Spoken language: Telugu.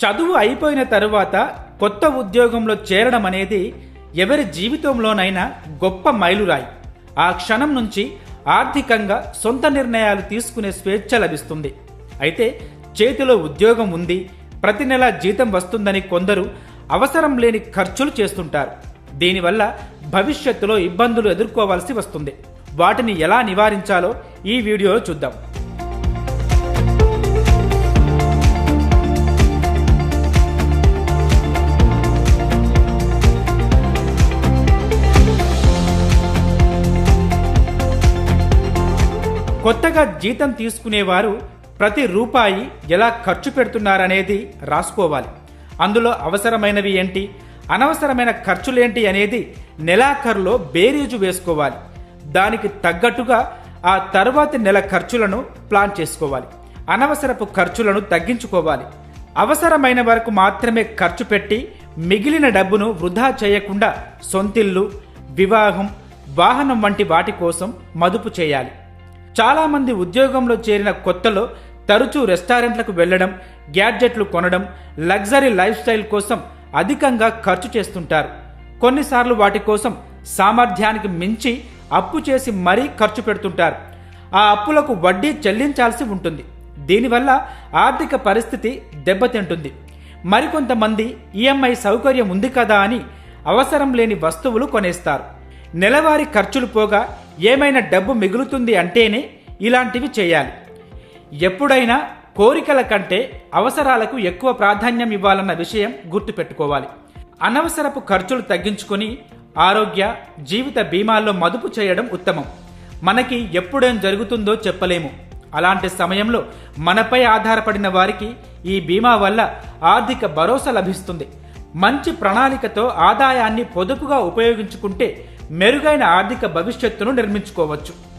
చదువు అయిపోయిన తరువాత కొత్త ఉద్యోగంలో చేరడం అనేది ఎవరి జీవితంలోనైనా గొప్ప మైలురాయి. ఆ క్షణం నుంచి ఆర్థికంగా సొంత నిర్ణయాలు తీసుకునే స్వేచ్ఛ లభిస్తుంది. అయితే చేతిలో ఉద్యోగం ఉంది ప్రతి నెల జీతం వస్తుందని కొందరు అవసరం లేని ఖర్చులు చేస్తుంటారు. దీనివల్ల భవిష్యత్తులో ఇబ్బందులు ఎదుర్కోవాల్సి వస్తుంది. వాటిని ఎలా నివారించాలో ఈ వీడియోలో చూద్దాం. కొత్తగా జీతం తీసుకునేవారు ప్రతి రూపాయి ఎలా ఖర్చు పెడుతున్నారనేది రాసుకోవాలి. అందులో అవసరమైనవి ఏంటి? అనవసరమైన ఖర్చులేంటి అనేది నెలాఖరులో బేరీజు వేసుకోవాలి. దానికి తగ్గట్టుగా ఆ తర్వాతి నెల ఖర్చులను ప్లాన్ చేసుకోవాలి. అనవసరపు ఖర్చులను తగ్గించుకోవాలి. అవసరమైన వరకు మాత్రమే ఖర్చు పెట్టి మిగిలిన డబ్బును వృధా చేయకుండా సొంతిల్లు వివాహం వాహనం వంటి వాటి కోసం మదుపు చేయాలి. చాలామంది ఉద్యోగంలో చేరిన కొత్తలో తరచూ రెస్టారెంట్లకు వెళ్ళడం గ్యాడ్జెట్లు కొనడం లగ్జరీ లైఫ్ స్టైల్ కోసం అధికంగా ఖర్చు చేస్తుంటారు. కొన్నిసార్లు వాటి కోసం సామర్థ్యానికి మించి అప్పు చేసి మరీ ఖర్చు పెడుతుంటారు. ఆ అప్పులకు వడ్డీ చెల్లించాల్సి ఉంటుంది. దీనివల్ల ఆర్థిక పరిస్థితి దెబ్బతింటుంది. మరికొంతమంది ఈఎంఐ సౌకర్యం ఉంది కదా అని అవసరం లేని వస్తువులు కొనేస్తారు. నెలవారీ ఖర్చులు పోగా ఏమైనా డబ్బు మిగులుతుంది అంటేనే ఇలాంటివి చేయాలి. ఎప్పుడైనా కోరికల కంటే అవసరాలకు ఎక్కువ ప్రాధాన్యం ఇవ్వాలన్న విషయం గుర్తుపెట్టుకోవాలి. అనవసరపు ఖర్చులు తగ్గించుకొని ఆరోగ్య జీవిత బీమాల్లో మదుపు చేయడం ఉత్తమం. మనకి ఎప్పుడేం జరుగుతుందో చెప్పలేము. అలాంటి సమయంలో మనపై ఆధారపడిన వారికి ఈ బీమా వల్ల ఆర్థిక భరోసా లభిస్తుంది. మంచి ప్రణాళికతో ఆదాయాన్ని పొదుపుగా ఉపయోగించుకుంటే మెరుగైన ఆర్థిక భవిష్యత్తును నిర్మించుకోవచ్చు.